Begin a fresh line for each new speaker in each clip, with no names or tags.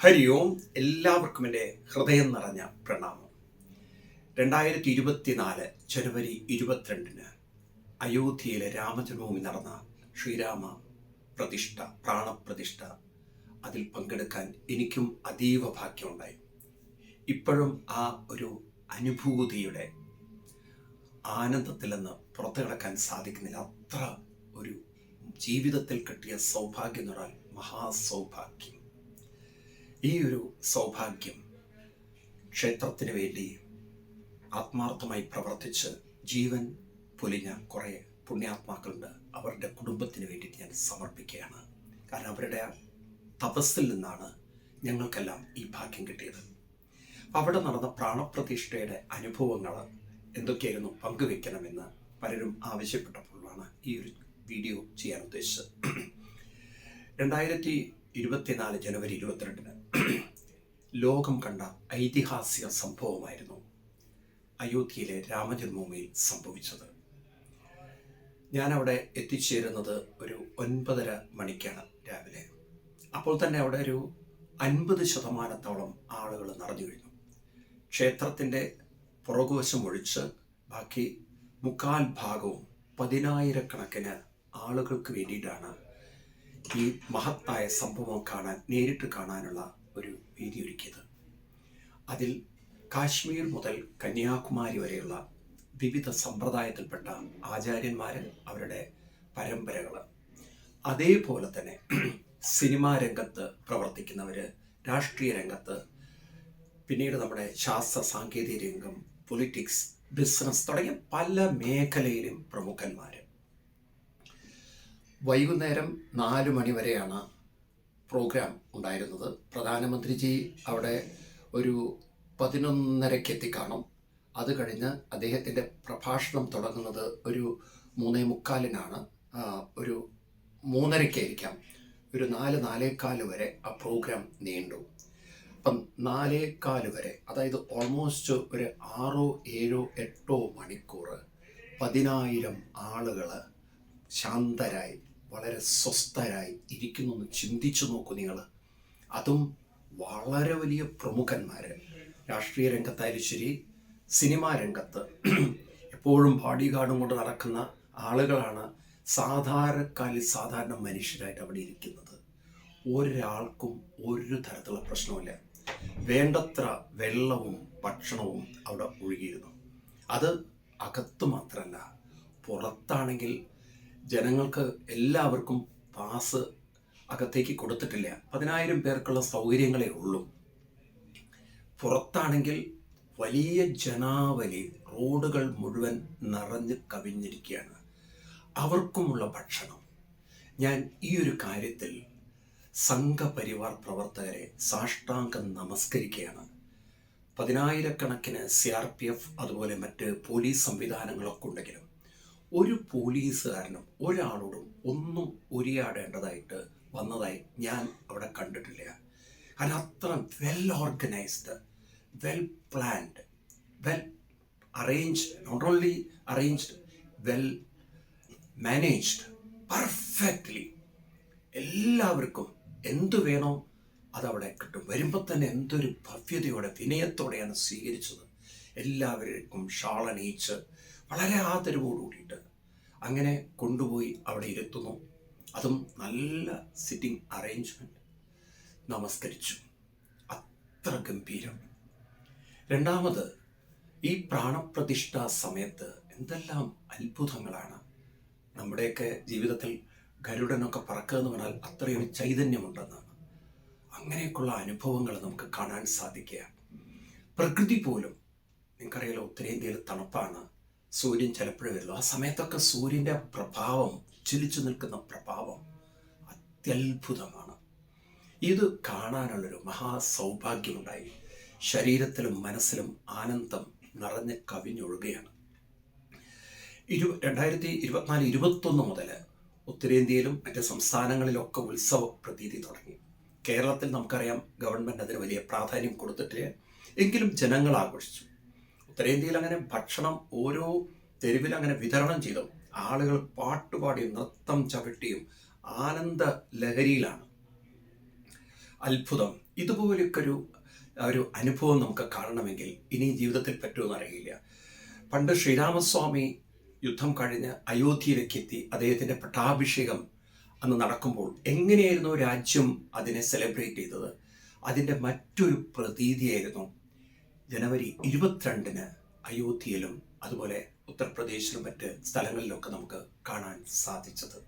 ഹരി ഓം. എല്ലാവർക്കും എന്റെ ഹൃദയം നിറഞ്ഞ പ്രണാമം. രണ്ടായിരത്തി ഇരുപത്തിനാല് ജനുവരി ഇരുപത്തിരണ്ടിന് അയോധ്യയിലെ രാമജന്മഭൂമി നടന്ന ശ്രീരാമ പ്രതിഷ്ഠ പ്രാണപ്രതിഷ്ഠ അതിൽ പങ്കെടുക്കാൻ എനിക്കും അതീവ ഭാഗ്യമുണ്ടായി. ഇപ്പോഴും ആ ഒരു അനുഭൂതിയുടെ ആനന്ദത്തിൽ നിന്ന് പുറത്തു കിടക്കാൻ സാധിക്കുന്നില്ല. അത്ര ഒരു ജീവിതത്തിൽ കിട്ടിയ സൗഭാഗ്യം എന്ന് പറഞ്ഞാൽ മഹാസൗഭാഗ്യം. ഈ ഒരു സൗഭാഗ്യം ക്ഷേത്രത്തിന് വേണ്ടി ആത്മാർത്ഥമായി പ്രവർത്തിച്ച് ജീവൻ പൊലിഞ്ഞ കുറേ പുണ്യാത്മാക്കളുണ്ട്. അവരുടെ കുടുംബത്തിന് വേണ്ടിയിട്ട് ഞാൻ സമർപ്പിക്കുകയാണ്. കാരണം അവരുടെ തപസ്സിൽ നിന്നാണ് ഞങ്ങൾക്കെല്ലാം ഈ ഭാഗ്യം കിട്ടിയത്. അവിടെ നടന്ന പ്രാണപ്രതിഷ്ഠയുടെ അനുഭവങ്ങൾ എന്തൊക്കെയായിരുന്നു? പങ്കുവെക്കണമെന്ന് പലരും ആവശ്യപ്പെട്ടപ്പോഴാണ് ഈ ഒരു വീഡിയോ ചെയ്യാൻ ഉദ്ദേശിച്ചത്. രണ്ടായിരത്തി ഇരുപത്തിനാല് ജനുവരി ഇരുപത്തിരണ്ടിന് ലോകം കണ്ട ഐതിഹാസിക സംഭവമായിരുന്നു അയോധ്യയിലെ രാമജന്മഭൂമിയിൽ സംഭവിച്ചത്. ഞാൻ അവിടെ എത്തിച്ചേരുന്നത് ഒരു ഒൻപതര മണിക്കാണ് രാവിലെ. അപ്പോൾ തന്നെ അവിടെ ഒരു അൻപത് ശതമാനത്തോളം ആളുകൾ നിറഞ്ഞു കഴിഞ്ഞു. ക്ഷേത്രത്തിന്റെ പുറകുവശം ഒഴിച്ച് ബാക്കി മുക്കാൽ ഭാഗവും പതിനായിരക്കണക്കിന് ആളുകൾക്ക് വേണ്ടിയിട്ടാണ് ഈ മഹത്തായ സംഭവം കാണാൻ നേരിട്ട് കാണാനുള്ള ഒരു വേദി ഒരുക്കിയത് അതിൽ കാശ്മീർ മുതൽ കന്യാകുമാരി വരെയുള്ള വിവിധ സമ്പ്രദായത്തിൽപ്പെട്ട ആചാര്യന്മാർ അവരുടെ പരമ്പരകൾ അതേപോലെ തന്നെ സിനിമാ രംഗത്ത് പ്രവർത്തിക്കുന്നവർ രാഷ്ട്രീയ രംഗത്ത് പിന്നീട് നമ്മുടെ ശാസ്ത്ര സാങ്കേതിക രംഗം പൊളിറ്റിക്സ് ബിസിനസ് തുടങ്ങിയ പല മേഖലയിലും പ്രമുഖന്മാർ വൈകുന്നേരം നാല് മണി വരെയാണ് പ്രോഗ്രാം ഉണ്ടായിരുന്നത്. പ്രധാനമന്ത്രിജി അവിടെ ഒരു പതിനൊന്നരയ്ക്ക് എത്തിക്കാണും അത് കഴിഞ്ഞ് അദ്ദേഹത്തിന്റെ പ്രഭാഷണം തുടങ്ങുന്നത് ഒരു മൂന്നേ മുക്കാലിനാണ്. ഒരു മൂന്നരയ്ക്കായിരിക്കാം. ഒരു നാല് നാലേക്കാൽ വരെ ആ പ്രോഗ്രാം നീണ്ടു. അപ്പം നാലേക്കാൽ വരെ അതായത് ഓൾമോസ്റ്റ് ഒരു ആറോ ഏഴോ എട്ടോ മണിക്കൂർ പതിനായിരം ആളുകൾ ശാന്തരായി വളരെ സ്വസ്ഥരായി ഇരിക്കുന്നു എന്ന് ചിന്തിച്ചു നോക്കൂ നിങ്ങൾ അതും വളരെ വലിയ പ്രമുഖന്മാർ രാഷ്ട്രീയ രംഗത്തായാലും ശരി സിനിമാ രംഗത്ത് എപ്പോഴും ബോഡി ഗാർഡും കൊണ്ട് നടക്കുന്ന ആളുകളാണ് സാധാരണക്കാരിൽ സാധാരണ മനുഷ്യരായിട്ട് അവിടെ ഇരിക്കുന്നത്. ഒരാൾക്കും ഒരു തരത്തിലുള്ള പ്രശ്നമില്ല വേണ്ടത്ര വെള്ളവും ഭക്ഷണവും അവിടെ ഒഴുകിയിരുന്നു. അത് അകത്ത് മാത്രമല്ല പുറത്താണെങ്കിൽ ജനങ്ങൾക്ക് എല്ലാവർക്കും പാസ് അകത്തേക്ക് കൊടുത്തിട്ടില്ല. പതിനായിരം പേർക്കുള്ള സൗകര്യങ്ങളേ ഉള്ളൂ. പുറത്താണെങ്കിൽ വലിയ ജനാവലി റോഡുകൾ മുഴുവൻ നിറഞ്ഞ് കവിഞ്ഞിരിക്കുകയാണ്. അവർക്കുമുള്ള ഭക്ഷണം. ഞാൻ ഈ ഒരു കാര്യത്തിൽ സംഘപരിവാർ പ്രവർത്തകരെ സാഷ്ടാംഗം നമസ്കരിക്കുകയാണ്. പതിനായിരക്കണക്കിന് സി ആർ പി എഫ് അതുപോലെ മറ്റ് പോലീസ് സംവിധാനങ്ങളൊക്കെ ഉണ്ടെങ്കിലും ഒരു പോലീസുകാരനും ഒരാളോടും ഒന്നും ഉരിയാടേണ്ടതായിട്ട് വന്നതായി ഞാൻ അവിടെ കണ്ടിട്ടില്ല. കാരണം അത്ര well organised well planned well arranged not only arranged well managed perfectly എല്ലാവർക്കും എന്തു വേണോ അതവിടെ കിട്ടും. വരുമ്പോൾ തന്നെ എന്തൊരു ഭവ്യതയോടെ വിനയത്തോടെയാണ് സ്വീകരിച്ചത്. എല്ലാവർക്കും ഷാളണിയിച്ച് വളരെ ആദരവോട് കൂടിയിട്ട് അങ്ങനെ കൊണ്ടുപോയി അവിടെ ഇരുത്തുന്നു. അതും നല്ല സിറ്റിംഗ് അറേഞ്ച്മെന്റ് നമസ്കരിച്ചു. അത്ര ഗംഭീരം. രണ്ടാമത് ഈ പ്രാണപ്രതിഷ്ഠാ സമയത്ത് എന്തെല്ലാം അത്ഭുതങ്ങളാണ് നമ്മുടെയൊക്കെ ജീവിതത്തിൽ ഗരുഡനൊക്കെ പറക്കുക എന്ന് പറഞ്ഞാൽ അത്രയും ചൈതന്യമുണ്ടെന്നാണ്. അങ്ങനെയൊക്കെയുള്ള അനുഭവങ്ങൾ നമുക്ക് കാണാൻ സാധിക്കുക. പ്രകൃതി പോലും നിങ്ങൾക്കറിയാലോ ഉത്തരേന്ത്യയിൽ തണുപ്പാണ്. സൂര്യൻ ചിലപ്പോഴേ വരുള്ളൂ. ആ സമയത്തൊക്കെ സൂര്യന്റെ പ്രഭാവം ചിലിച്ചു നിൽക്കുന്ന പ്രഭാവം അത്യത്ഭുതമാണ്. ഇത് കാണാനുള്ളൊരു മഹാസൗഭാഗ്യമുണ്ടായി. ശരീരത്തിലും മനസ്സിലും ആനന്ദം നിറഞ്ഞ് കവിഞ്ഞൊഴുകയാണ്. ഇരു രണ്ടായിരത്തി ഇരുപത്തിനാല് ഇരുപത്തൊന്ന് മുതൽ ഉത്തരേന്ത്യയിലും മറ്റ് സംസ്ഥാനങ്ങളിലൊക്കെ ഉത്സവ പ്രതീതി തുടങ്ങി. കേരളത്തിൽ നമുക്കറിയാം ഗവൺമെന്റ് അതിന് വലിയ പ്രാധാന്യം കൊടുത്തിട്ടില്ല എങ്കിലും ജനങ്ങൾ ആഘോഷിച്ചു ഉത്തരേന്ത്യയിൽ അങ്ങനെ ഭക്ഷണം ഓരോ തെരുവിൽ അങ്ങനെ വിതരണം ചെയ്തു ആളുകൾ പാട്ടുപാടിയും നൃത്തം ചവിട്ടിയും ആനന്ദ ലഹരിയിലാണ് അത്ഭുതം. ഇതുപോലെയൊക്കെ ഒരു ഒരു അനുഭവം നമുക്ക് കാണണമെങ്കിൽ ഇനി ജീവിതത്തിൽ പറ്റുമെന്ന് അറിയില്ല. പണ്ട് ശ്രീരാമസ്വാമി യുദ്ധം കഴിഞ്ഞ് അയോധ്യയിലേക്ക് എത്തി അദ്ദേഹത്തിന്റെ പട്ടാഭിഷേകം അന്ന് നടക്കുമ്പോൾ എങ്ങനെയായിരുന്നു രാജ്യം അതിനെ സെലിബ്രേറ്റ് ചെയ്തത്? അതിന്റെ മറ്റൊരു പ്രതീതിയായിരുന്നു ജനുവരി ഇരുപത്തിരണ്ടിന് അയോധ്യയിലും അതുപോലെ ഉത്തർപ്രദേശിലും മറ്റ് സ്ഥലങ്ങളിലൊക്കെ നമുക്ക് കാണാൻ സാധിച്ചത്.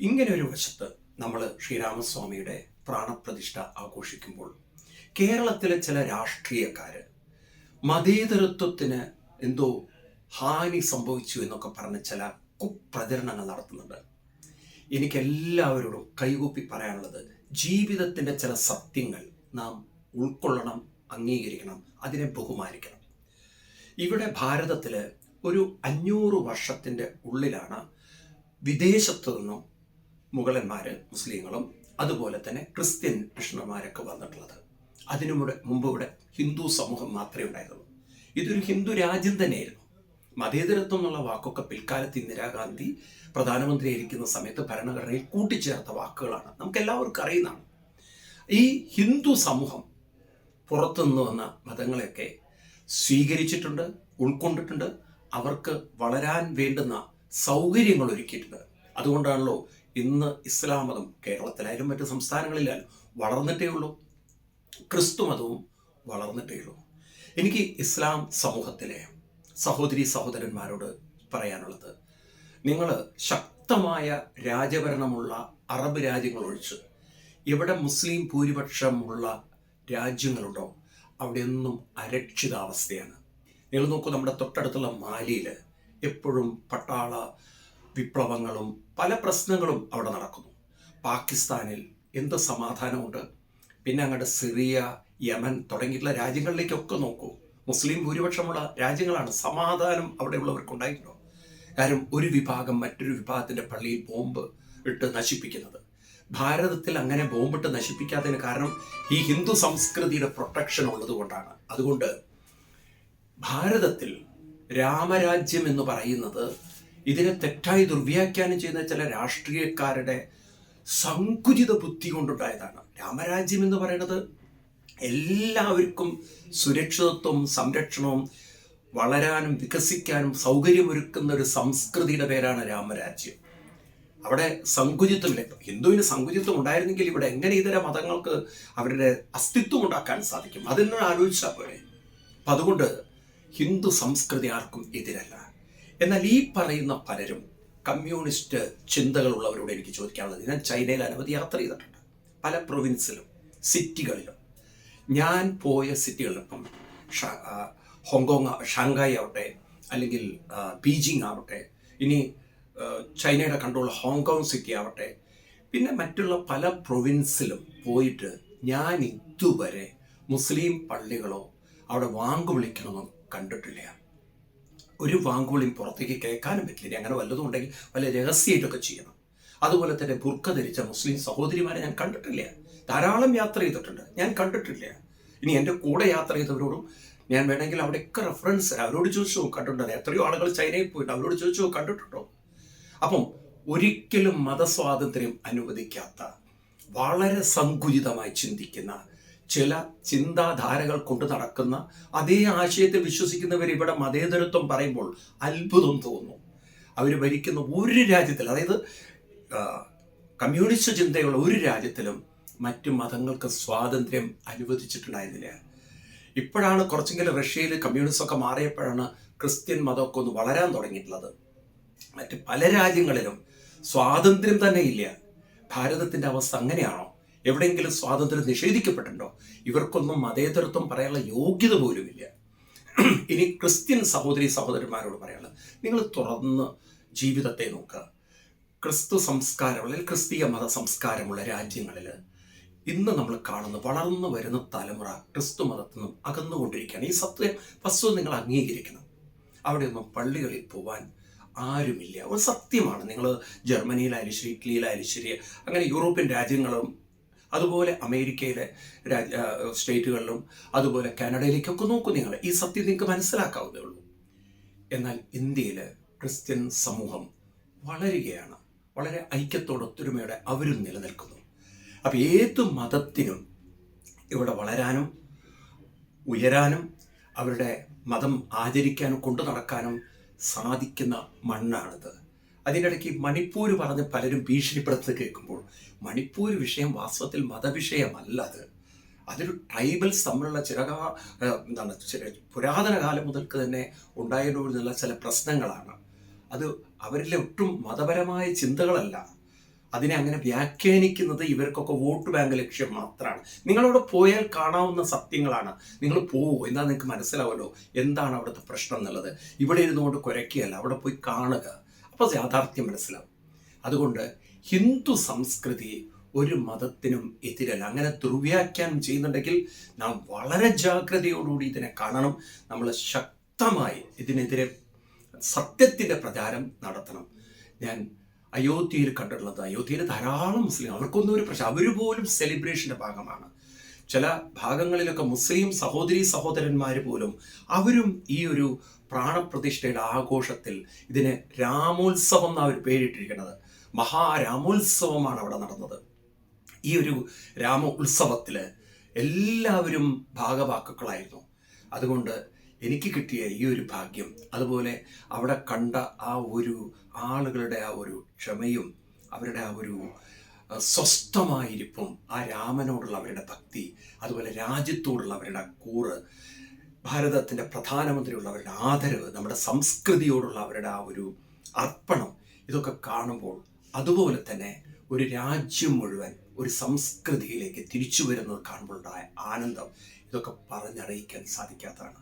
ഇങ്ങനെ ഒരു വശത്ത് നമ്മൾ ശ്രീരാമസ്വാമിയുടെ പ്രാണപ്രതിഷ്ഠ ആഘോഷിക്കുമ്പോൾ കേരളത്തിലെ ചില രാഷ്ട്രീയക്കാർ മതേതരത്വത്തിന് എന്തോ ഹാനി സംഭവിച്ചു എന്നൊക്കെ പറഞ്ഞ് ചില കുപ്രചരണങ്ങൾ നടത്തുന്നുണ്ട്. എനിക്ക് എല്ലാവരോടും കൈകൂപ്പി പറയാനുള്ളത് ജീവിതത്തിന്റെ ചില സത്യങ്ങൾ നാം ഉൾക്കൊള്ളണം അംഗീകരിക്കണം അതിനെ ബഹുമാനിക്കണം. ഇവിടെ ഭാരതത്തിൽ ഒരു അഞ്ഞൂറ് വർഷത്തിന്റെ ഉള്ളിലാണ് വിദേശത്തു നിന്നും മുഗളന്മാർ മുസ്ലിങ്ങളും അതുപോലെ തന്നെ ക്രിസ്ത്യൻ കൃഷ്ണന്മാരൊക്കെ വന്നിട്ടുള്ളത്. അതിനു മുമ്പ് ഇവിടെ ഹിന്ദു സമൂഹം മാത്രമേ ഉണ്ടായിരുന്നുള്ളൂ. ഇതൊരു ഹിന്ദു രാജ്യം തന്നെയായിരുന്നു. മതേതരത്വം എന്നുള്ള വാക്കൊക്കെ പിൽക്കാലത്ത് ഇന്ദിരാഗാന്ധി പ്രധാനമന്ത്രിയായിരിക്കുന്ന സമയത്ത് ഭരണഘടനയിൽ കൂട്ടിച്ചേർത്ത വാക്കുകളാണ്. നമുക്ക് എല്ലാവർക്കും അറിയുന്നതാണ്. ഈ ഹിന്ദു സമൂഹം പുറത്തുനിന്ന് വന്ന മതങ്ങളെയൊക്കെ സ്വീകരിച്ചിട്ടുണ്ട് ഉൾക്കൊണ്ടിട്ടുണ്ട്. അവർക്ക് വളരാൻ വേണ്ടുന്ന സൗകര്യങ്ങൾ ഒരുക്കിയിട്ടുണ്ട്. അതുകൊണ്ടാണല്ലോ ഇന്ന് ഇസ്ലാം മതം കേരളത്തിലായാലും മറ്റ് സംസ്ഥാനങ്ങളിലായാലും വളർന്നിട്ടേ ഉള്ളൂ. ക്രിസ്തു മതവും വളർന്നിട്ടേ ഉള്ളൂ. എനിക്ക് ഇസ്ലാം സമൂഹത്തിലെ സഹോദരി സഹോദരന്മാരോട് പറയാനുള്ളത് നിങ്ങൾ ശക്തമായ രാജഭരണമുള്ള അറബ് രാജ്യങ്ങൾ ഒഴിച്ച് എവിടെ മുസ്ലിം ഭൂരിപക്ഷമുള്ള രാജ്യങ്ങളുണ്ടോ? അവിടെയൊന്നും അരക്ഷിതാവസ്ഥയാണ്. നിങ്ങൾ നോക്കൂ നമ്മുടെ തൊട്ടടുത്തുള്ള മാലിയിൽ എപ്പോഴും പട്ടാള വിപ്ലവങ്ങളും പല പ്രശ്നങ്ങളും അവിടെ നടക്കുന്നു. പാകിസ്ഥാനിൽ എന്ത് സമാധാനമുണ്ട്? പിന്നെ അങ്ങോട്ട് സിറിയ യമൻ തുടങ്ങിയിട്ടുള്ള രാജ്യങ്ങളിലേക്കൊക്കെ നോക്കൂ. മുസ്ലിം ഭൂരിപക്ഷമുള്ള രാജ്യങ്ങളാണ്. സമാധാനം അവിടെയുള്ളവർക്ക് ഉണ്ടായിട്ടുണ്ടോ കാരണം ഒരു വിഭാഗം മറ്റൊരു വിഭാഗത്തിന്റെ പള്ളിയിൽ ബോംബ് ഇട്ട് നശിപ്പിക്കുന്നത്. ഭാരതത്തിൽ അങ്ങനെ ബോംബിട്ട് നശിപ്പിക്കാത്തതിന് കാരണം ഈ ഹിന്ദു സംസ്കൃതിയുടെ പ്രൊട്ടക്ഷൻ ഉള്ളത് കൊണ്ടാണ് അതുകൊണ്ട് ഭാരതത്തിൽ രാമരാജ്യം എന്ന് പറയുന്നത് ഇതിനെ തെറ്റായി ദുർവ്യാഖ്യാനം ചെയ്യുന്ന ചില രാഷ്ട്രീയക്കാരുടെ സങ്കുചിത ബുദ്ധി കൊണ്ടുണ്ടായതാണ്. രാമരാജ്യം എന്ന് പറയുന്നത് എല്ലാവർക്കും സുരക്ഷിതത്വം സംരക്ഷണവും വളരാനും വികസിക്കാനും സൗകര്യമൊരുക്കുന്ന ഒരു സംസ്കൃതിയുടെ പേരാണ് രാമരാജ്യം. അവിടെ സങ്കുചിത്വമില്ല. ഹിന്ദുവിന് സങ്കുചിത്വം ഉണ്ടായിരുന്നെങ്കിൽ ഇവിടെ എങ്ങനെ ഇതര മതങ്ങൾക്ക് അവരുടെ അസ്തിത്വം ഉണ്ടാക്കാൻ സാധിക്കും? അതിനോട് ആലോചിച്ചാൽ പോലെ അപ്പം അതുകൊണ്ട് ഹിന്ദു സംസ്കൃതി ആർക്കും എതിരല്ല. എന്നാൽ ഈ പറയുന്ന പലരും കമ്മ്യൂണിസ്റ്റ് ചിന്തകളുള്ളവരോട് എനിക്ക് ചോദിക്കാനുള്ളത് ഞാൻ ചൈനയിൽ അനവധി യാത്ര ചെയ്തിട്ടുണ്ട്. പല പ്രൊവിൻസിലും സിറ്റികളിലും. ഞാൻ പോയ സിറ്റികളിൽ ഇപ്പം ഹോങ്കോങ് ഷാങ്ഹായ് ആവട്ടെ അല്ലെങ്കിൽ ബീജിംഗ് ആവട്ടെ ഇനി ചൈനയുടെ കൺട്രോൾ ഹോങ്കോങ് സിറ്റി ആവട്ടെ പിന്നെ മറ്റുള്ള പല പ്രൊവിൻസിലും പോയിട്ട് ഞാൻ ഇതുവരെ മുസ്ലിം പള്ളികളോ അവിടെ വാങ്ക് വിളിക്കണമെന്നോ കണ്ടിട്ടില്ല. ഒരു വാങ്കുവിളിയും പുറത്തേക്ക് കേൾക്കാനും പറ്റില്ല. അങ്ങനെ വല്ലതും ഉണ്ടെങ്കിൽ വല്ല രഹസ്യമായിട്ടൊക്കെ ചെയ്യണം. അതുപോലെ തന്നെ ബുർക്ക ധരിച്ച മുസ്ലിം സഹോദരിമാരെ ഞാൻ കണ്ടിട്ടില്ല. ധാരാളം യാത്ര ചെയ്തിട്ടുണ്ട്. ഞാൻ കണ്ടിട്ടില്ല. ഇനി എന്റെ കൂടെ യാത്ര ചെയ്തവരോടും ഞാൻ വേണമെങ്കിൽ അവിടെയൊക്കെ റെഫറൻസ് അവരോട് ചോദിച്ചു കണ്ടിട്ടുണ്ട് എത്രയോ ആളുകൾ ചൈനയിൽ പോയിട്ട് അവരോട് ചോദിച്ചു കണ്ടിട്ടുണ്ടോ? അപ്പം ഒരിക്കലും മതസ്വാതന്ത്ര്യം അനുവദിക്കാത്ത വളരെ സങ്കുചിതമായി ചിന്തിക്കുന്ന ചില ചിന്താധാരകൾ കൊണ്ട് നടക്കുന്ന അതേ ആശയത്തിൽ വിശ്വസിക്കുന്നവർ ഇവിടെ മതേതരത്വം പറയുമ്പോൾ അത്ഭുതം തോന്നുന്നു അവർ ഭരിക്കുന്ന ഒരു രാജ്യത്തിൽ അതായത് കമ്മ്യൂണിസ്റ്റ് ചിന്തയുള്ള ഒരു രാജ്യത്തിലും മറ്റു മതങ്ങൾക്ക് സ്വാതന്ത്ര്യം അനുവദിച്ചിട്ടുണ്ടായിരുന്നില്ല. ഇപ്പോഴാണ് കുറച്ചെങ്കിലും റഷ്യയിൽ കമ്മ്യൂണിസ്റ്റൊക്കെ മാറിയപ്പോഴാണ് ക്രിസ്ത്യൻ മതമൊക്കെ ഒന്ന് വളരാൻ തുടങ്ങിയിട്ടുള്ളത്. മറ്റ് പല രാജ്യങ്ങളിലും സ്വാതന്ത്ര്യം തന്നെ ഇല്ല. ഭാരതത്തിന്റെ അവസ്ഥ അങ്ങനെയാണോ? എവിടെയെങ്കിലും സ്വാതന്ത്ര്യം നിഷേധിക്കപ്പെട്ടിട്ടുണ്ടോ? ഇവർക്കൊന്നും മതേതരത്വം പറയാനുള്ള യോഗ്യത പോലുമില്ല ഇനി ക്രിസ്ത്യൻ സഹോദരി സഹോദരന്മാരോട് പറയാനുള്ളത് നിങ്ങൾ തുറന്ന് ജീവിതത്തെ നോക്കുക. ക്രിസ്തു സംസ്കാരമുള്ള അല്ലെങ്കിൽ ക്രിസ്തീയ മത സംസ്കാരമുള്ള രാജ്യങ്ങളിൽ ഇന്ന് നമ്മൾ കാണുന്ന വളർന്നു വരുന്ന തലമുറ ക്രിസ്തു മതത്തിൽ നിന്നും അകന്നുകൊണ്ടിരിക്കുകയാണ്. ഈ സത്യം വസ്തു നിങ്ങൾ അംഗീകരിക്കണം. അവിടെയൊന്നും പള്ളികളിൽ പോവാൻ ആരുമില്ല. ഒരു സത്യമാണ്. നിങ്ങൾ ജർമ്മനിയിലായാലും ശരി ഇറ്റലിയിലായാലും ശരി അങ്ങനെ യൂറോപ്യൻ രാജ്യങ്ങളും അതുപോലെ അമേരിക്കയിലെ രാജ്യ സ്റ്റേറ്റുകളിലും അതുപോലെ കാനഡയിലേക്കൊക്കെ നോക്കൂ നിങ്ങൾ ഈ സത്യം നിങ്ങൾക്ക് മനസ്സിലാക്കാവുന്നേ ഉള്ളൂ. എന്നാൽ ഇന്ത്യയിൽ ക്രിസ്ത്യൻ സമൂഹം വളരുകയാണ്. വളരെ ഐക്യത്തോടെ ഒത്തൊരുമയോടെ അവരും നിലനിൽക്കുന്നു. അപ്പം ഏത് മതത്തിനും ഇവിടെ വളരാനും ഉയരാനും അവരുടെ മതം ആചരിക്കാനും കൊണ്ടു നടക്കാനും സാധിക്കുന്ന മണ്ണാണിത്. അതിനിടയ്ക്ക് മണിപ്പൂർ പറഞ്ഞ് പലരും ഭീഷണിപ്പെടുത്തത് കേൾക്കുമ്പോൾ മണിപ്പൂർ വിഷയം വാസ്തവത്തിൽ മതവിഷയമല്ല അത്. അതൊരു ട്രൈബൽസ് തമ്മിലുള്ള ചിരകാ എന്താണ് പുരാതന കാലം മുതൽക്ക് തന്നെ ഉണ്ടായിരുന്നുള്ള ചില പ്രശ്നങ്ങളാണ്. അത് അവരിലെ ഒട്ടും മതപരമായ ചിന്തകളല്ല. അതിനെ അങ്ങനെ വ്യാഖ്യാനിക്കുന്നത് ഇവർക്കൊക്കെ വോട്ട് ബാങ്ക് ലക്ഷ്യം മാത്രമാണ് നിങ്ങളോട് പോയാൽ കാണാവുന്ന സത്യങ്ങളാണ്. നിങ്ങൾ പോകൂ എന്താ നിങ്ങൾക്ക് മനസ്സിലാവല്ലോ എന്താണ് അവിടുത്തെ പ്രശ്നം എന്നുള്ളത്. ഇവിടെ ഇരുന്നുകൊണ്ട് കുരയ്ക്കുകയല്ല അവിടെ പോയി കാണുക. അപ്പോൾ യാഥാർത്ഥ്യം മനസ്സിലാവും. അതുകൊണ്ട് ഹിന്ദു സംസ്കൃതി ഒരു മതത്തിനും എതിരല്ല. അങ്ങനെ ദുർവ്യാഖ്യാനം ചെയ്യുന്നുണ്ടെങ്കിൽ നാം വളരെ ജാഗ്രതയോടുകൂടി ഇതിനെ കാണണം. നമ്മൾ ശക്തമായി ഇതിനെതിരെ സത്യത്തിന്റെ പ്രചാരം നടത്തണം. ഞാൻ അയോധ്യയിൽ കണ്ടിട്ടുള്ളത്. അയോധ്യയിൽ ധാരാളം മുസ്ലിം അവർക്കൊന്നും ഒരു പ്രശ്നം. അവർ പോലും സെലിബ്രേഷന്റെ ഭാഗമാണ്. ചില ഭാഗങ്ങളിലൊക്കെ മുസ്ലിം സഹോദരി സഹോദരന്മാർ പോലും അവരും ഈ ഒരു പ്രാണപ്രതിഷ്ഠയുടെ ആഘോഷത്തിൽ ഇതിനെ രാമോത്സവം എന്നാണ് അവർ പേരിട്ടിരിക്കുന്നത്. മഹാരാമോത്സവമാണ് അവിടെ നടന്നത്. ഈ ഒരു രാമ എല്ലാവരും ഭാഗവാക്കുകളായിരുന്നു. അതുകൊണ്ട് എനിക്ക് കിട്ടിയ ഈ ഒരു ഭാഗ്യം അതുപോലെ അവിടെ കണ്ട ആ ഒരു ആളുകളുടെ ആ ഒരു ക്ഷമയും അവരുടെ ആ ഒരു സ്വസ്ഥമായിരിപ്പും ആ രാമനോടുള്ള അവരുടെ ഭക്തി അതുപോലെ രാജ്യത്തോടുള്ള അവരുടെ കൂറ് ഭാരതത്തിന്റെ പ്രധാനമന്ത്രിയുള്ള അവരുടെ ആദരവ് നമ്മുടെ സംസ്കൃതിയോടുള്ള അവരുടെ ആ ഒരു അർപ്പണം ഇതൊക്കെ കാണുമ്പോൾ അതുപോലെ തന്നെ ഒരു രാജ്യം മുഴുവൻ ഒരു സംസ്കൃതിയിലേക്ക് തിരിച്ചു വരുന്നത് കാണുമ്പോഴുണ്ടായ ആനന്ദം ഇതൊക്കെ പറഞ്ഞറിയിക്കാൻ സാധിക്കാത്തതാണ്.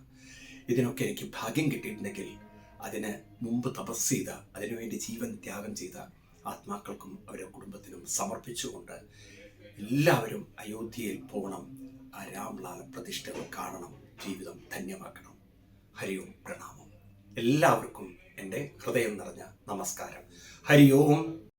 ഇതിനൊക്കെ എനിക്ക് ഭാഗ്യം കിട്ടിയിട്ടുണ്ടെങ്കിൽ അതിന് മുമ്പ് തപസ് ചെയ്ത അതിനുവേണ്ടി ജീവൻ ത്യാഗം ചെയ്ത ആത്മാക്കൾക്കും അവരുടെ കുടുംബത്തിനും സമർപ്പിച്ചുകൊണ്ട് എല്ലാവരും അയോധ്യയിൽ പോകണം. ആ രാംലാല പ്രതിഷ്ഠകൾ കാണണം. ജീവിതം ധന്യമാക്കണം. ഹരി ഓം പ്രണാമം. എല്ലാവർക്കും എന്റെ ഹൃദയം നിറഞ്ഞ നമസ്കാരം. ഹരി ഓം